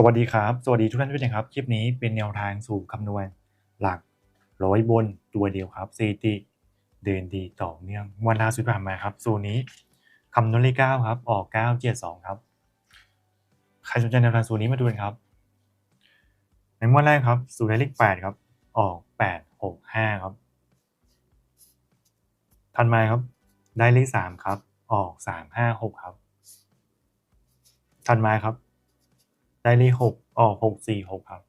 สวัสดีครับ สวัสดีทุกท่านด้วยนะครับ คลิปนี้เป็นแนวทางสู่คำนวณหลักร้อยบนตัวเดียวครับสถิติเดินดีต่อเนื่องวันล่าสุดผ่านมาครับสูตรนี้คำนวณเลขเก้าครับออกเก้าเจ็ดสองครับ ใครสนใจแนวทางสูตรนี้มาดูกันครับ ในงวดแรกครับสูตรเลขแปดครับ ออกแปดหกห้าครับถัดมาครับ ได้เลขสามครับ ออกสามห้าหกครับถัดมาครับ ได้เลขหกออกหกสี่หกครับ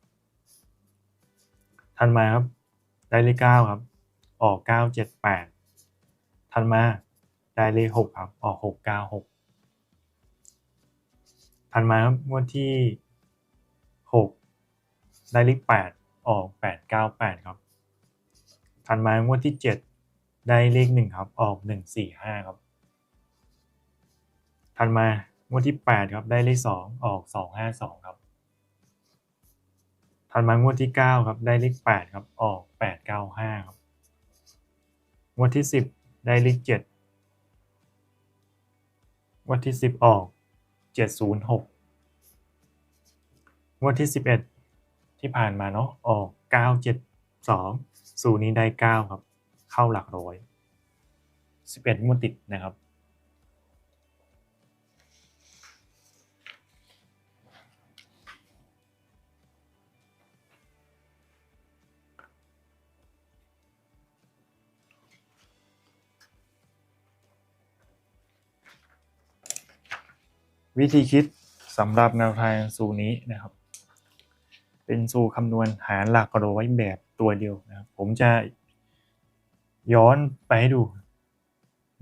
ถัดมาครับ ได้เลขเก้าครับ ออกเก้าเจ็ดแปดถัดมา ได้เลขหกครับ ออกหกเก้าหกถัดมาครับงวดที่หกได้เลขแปดออกแปดเก้าแปดครับถัดมางวดที่เจ็ดได้เลขหนึ่งครับ ออกหนึ่งสี่ห้าครับถัดมา วดที่แปดครับ ได้เลขสองออกสองห้าสองครับ ถัดมางวดที่เก้าครับ ได้เลขแปดครับ ออกแปดเก้าห้าครับ งวดที่สิบได้เลขเจ็ดงวดที่สิบออกเจ็ดศูนย์หกงวดที่สิบเอ็ดที่ผ่านมาเนาะ ออกเก้าเจ็ดสองสูนี้ได้เก้าครับ เข้าหลักร้อยสิบเอ็ดงวดติดนะครับ วิธีคิดสำหรับแนวทางสูตรนี้นะครับ เป็นสูตรคำนวณหารหลักร้อยแบบตัวเดียวนะครับ ผมจะย้อนไปให้ดู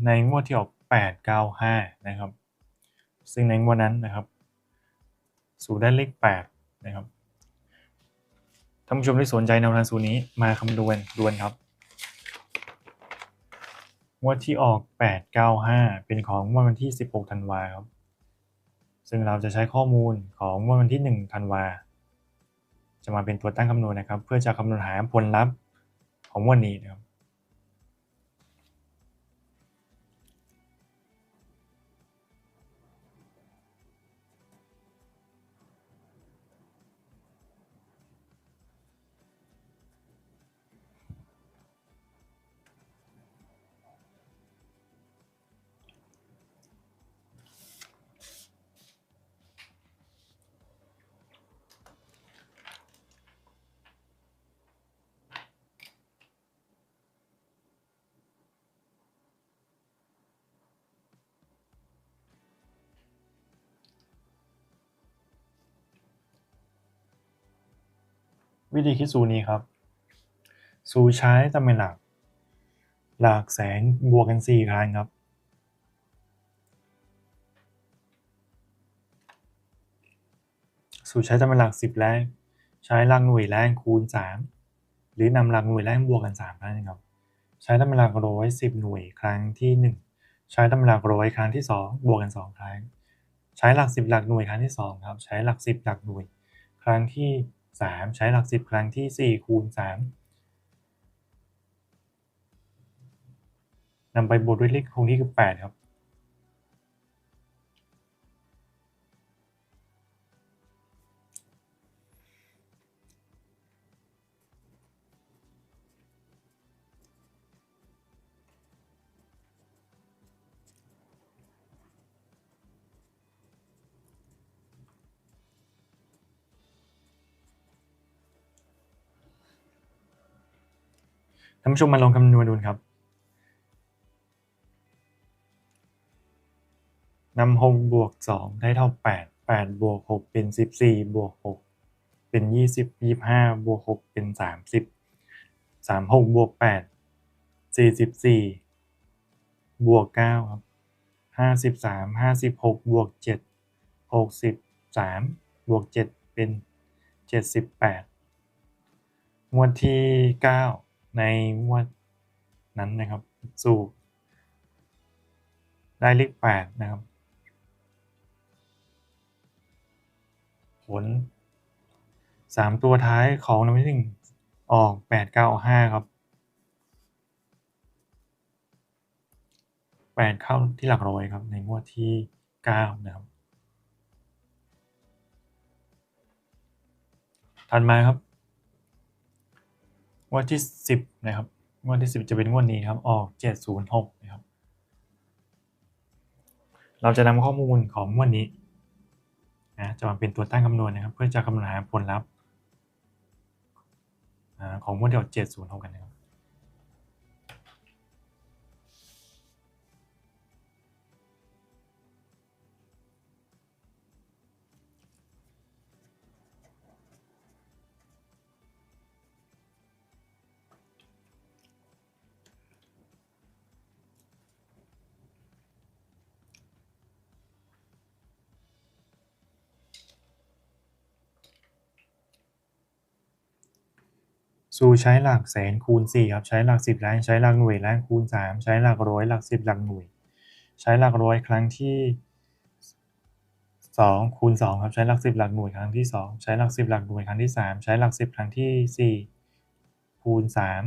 ในงวดที่ออก 895 นะครับ ซึ่งในงวดนั้นนะครับ สูตรได้เลข 8 นะครับท่านผู้ชมที่สนใจแนวทางสูตรนี้มาคำนวณด่วนครับงวดที่ออก 895 เป็นของงวดวันที่ 16 ธันวาครับ ซึ่งเราจะใช้ข้อมูลของวันที่1ธันวา จะมาเป็นตัวตั้งคำนวณนะครับ เพื่อจะคำนวณหาผลลัพธ์ของวันนี้นะครับ วิธีคิดสูตรนี้ครับ สูตรใช้ตำแหน่งหลัก หลักแสนบวกกัน4ครั้งครับ สูตรใช้ตำแหน่งหลัก 10แรกใช้หลักหน่วยแรกคูณ 3 หรือนำหลักหน่วยแรกบวกกัน3ครั้งครับ ใช้ตำแหน่งหลักร้อย10หน่วยครั้งที่ 1 ใช้ตำแหน่งหลักร้อยครั้งที่ 2 บวกกัน 2 ครั้ง ใช้หลัก 10 หลักหน่วยครั้งที่ 2 ครับ ใช้หลัก 10 หลักหน่วยครั้งที่ 3 ใช้หลัก 10 ครั้งที่ 4 คูณ 3นำไปบวกด้วยเลขคงที่คือ 8 ครับ ท่านผู้ชมมาลองคำนวณดูครับนำหกบวกสองได้เท่าแปดแปดบวกหกเป็นสิบสี่บวกหกเป็นยี่สิบยี่ห้าบวกหกเป็นสามสิบสามหกบวกแปดสี่สิบสี่บวกเก้าครับห้าสิบสามห้าสิบหกบวกเจ็ดหกสิบสามบวกเจ็ดเป็นเจ็ดสิบแปดงวดที่เก้า ในงวดนั้นนะครับ สู่ได้เลขแปดนะครับ ผลสามตัวท้ายของรางวัลที่หนึ่งออกแปดเก้าห้าครับแปดเข้าที่หลักร้อยครับในงวดที่เก้านะครับถัดมาครับ งวดที่สิบนะครับ งวดที่สิบจะเป็นงวดนี้ครับ ออกเจ็ดศูนย์หกนะครับ เราจะนำข้อมูลของงวดนี้นะจะมาเป็นตัวตั้งคำนวณนะครับ เพื่อจะคำนวณหาผลลัพธ์ของงวดที่ออกเจ็ดศูนย์หกกันนะครับ สู่ใช้หลักแสนคูณ4ครับ ใช้หลัก 10ล้านใช้หลักหน่วยล้านคูณ 3 ใช้หลักร้อยหลัก 10 หลักหน่วย ใช้หลักร้อยครั้งที่2คูณ2ครับ ใช้หลัก 10 หลักหน่วยครั้งที่ 2 ใช้หลัก 10 หลักหน่วยครั้งที่ 3 ใช้หลัก 10 ครั้งที่ 4 คูณ 3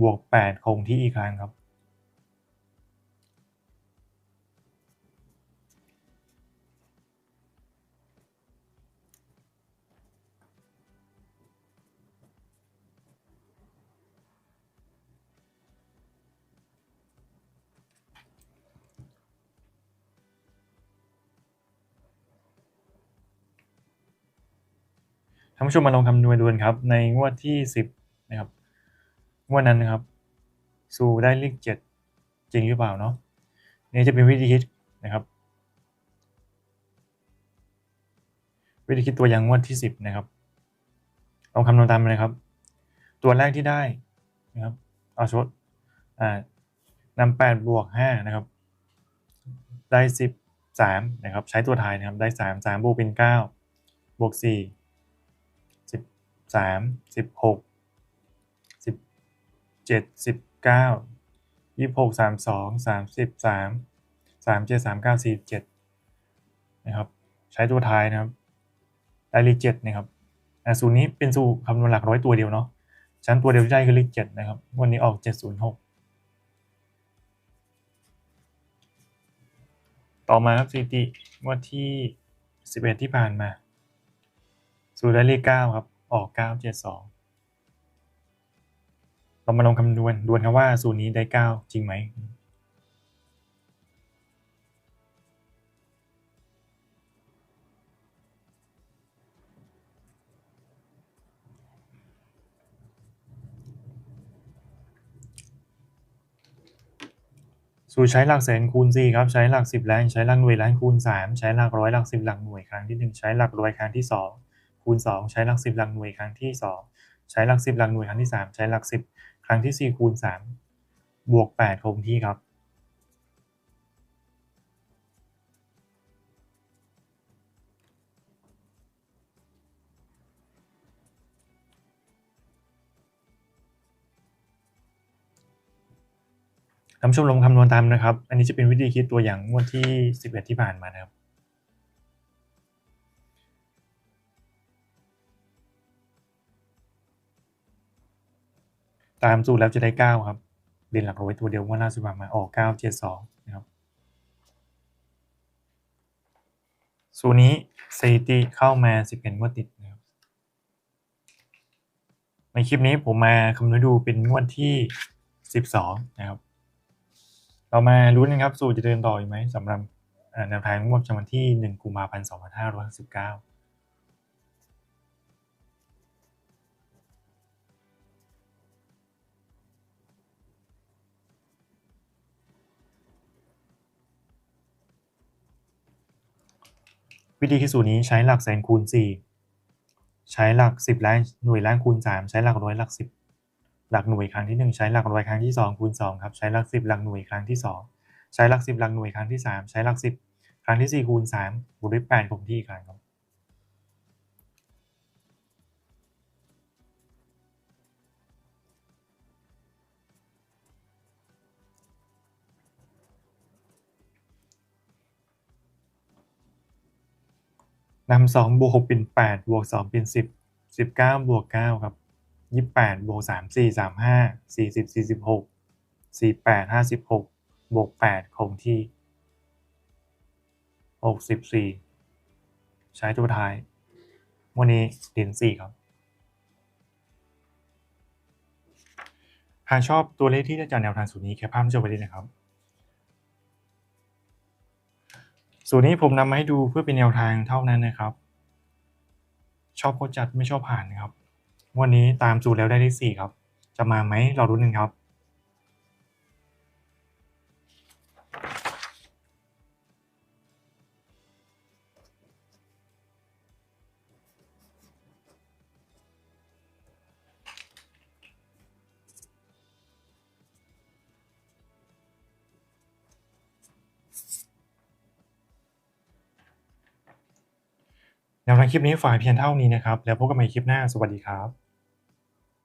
บวก 8 คงที่อีกครั้งครับ ท่านผู้ชมมาลองคำนวณดูนครับ ในงวดที่ 10 นะครับงวดนั้นนะครับสู่ได้เลข7จริงหรือเปล่าเนาะนี่จะเป็นวิธีคิดนะครับ วิธีคิดตัวอย่างงวดที่ 10 นะครับลองคำนวณตามไปเลยครับ ตัวแรกที่ได้นะครับเอาชดอ่านำ8บวก5นะครับ ได้13นะครับ ใช้ตัวท้ายนะครับ ได้3 3บวกเป็น9บวก4สิบ สามสิบหกสิบเจ็ดสิบเก้ายี่หกสามสองสามสิบสามสามเจ็ดสามเก้าสี่เจ็ดนะครับ ใช้ตัวท้ายนะครับได้เลขเจ็ดนะครับสูตรนี้เป็นสูตรคำนวณหลักร้อยตัวเดียวเนาะชั้นตัวเดียวที่ได้คือเลขเจ็ดนะครับ วันนี้ออกเจ็ดศูนย์หกต่อมาครับสถิติวันที่สิบเอ็ดที่ผ่านมา สูตรได้เลขเก้าครับ ออกเก้าเจ็ดสองเรามาลองคำนวณดวนครับว่าสูตรนี้ได้เก้าจริงไหม สูตรใช้หลักแสนคูณ4ครับ ใช้หลัก 10ล้านใช้หลักหน่วยล้านคูณ 3 ใช้หลักร้อยหลัก 10 หลักหน่วยครั้งที่ 1 ใช้หลักร้อยครั้งที่ 2 คูณ 2 ใช้หลัก10หลักหน่วยครั้งที่ 2 ใช้หลัก10หลักหน่วยครั้งที่ 3 ใช้หลัก10ครั้งที่ 4 คูณ 3 บวก 8 คงที่ครับ ท่านชมลงคำนวณตามนะครับ อันนี้จะเป็นวิธีคิดตัวอย่างงวดที่ 11 ที่ผ่านมานะครับ ตามสูตรแล้วจะได้9ครับเรียนหลักร้อยตัวเดียวงวดล่าสุดผ่านมาออก9 7 2นะครับสูตรนี้สถิติเข้ามา11งวดติดนะครับในคลิปนี้ผมมาคำนวณดูเป็นงวดที่12นะครับ เรามาลุ้นกันครับ สูตรจะเดินต่ออีกไหมสำหรับแนวทางงวดจำวันที่1กุมภาพันธ์2569 วิธีคิดสูตรนี้ใช้หลักแสนคูณ 4 ใช้หลัก 10ล้านหน่วยล้านคูณ 3 ใช้หลักร้อยหลัก 10 หลักหน่วยครั้งที่ 1 ใช้หลักร้อยครั้งที่ 2 คูณ2ครับใช้หลัก 10 หลักหน่วยครั้งที่ 2 ใช้หลัก 10 หลักหน่วยครั้งที่ 3 ใช้หลัก 10 ครั้งที่ 4 คูณ3บวกด้วย8คงที่ครั้งครับ นำสองบวกหกเป็นแปดบวกสองเป็นสิบสิบเก้าบวกเก้าครับยี่แปดบวกสามสี่สามห้าสี่สิบสี่สิบหกสี่แปดห้าสิบหกบวกแปดคงที่หกสิบสี่ใช้ตัวท้าย วันนี้เด่นสี่ครับหากชอบตัวเลขที่ได้จากแนวทางสูตรนี้แค่ภาพจอไว้เลยนะครับ สูตรนี้ผมนำมาให้ดูเพื่อเป็นแนวทางเท่านั้นนะครับ ชอบก็จัดไม่ชอบผ่านครับ วันนี้ตามสูตรแล้วได้ที่สี่ครับ จะมาไหมเราดูหนึ่งครับ แนวทางคลิปนี้ฝ่ายเพียงเท่านี้นะครับ แล้วพบกันใหม่คลิปหน้า สวัสดีครับ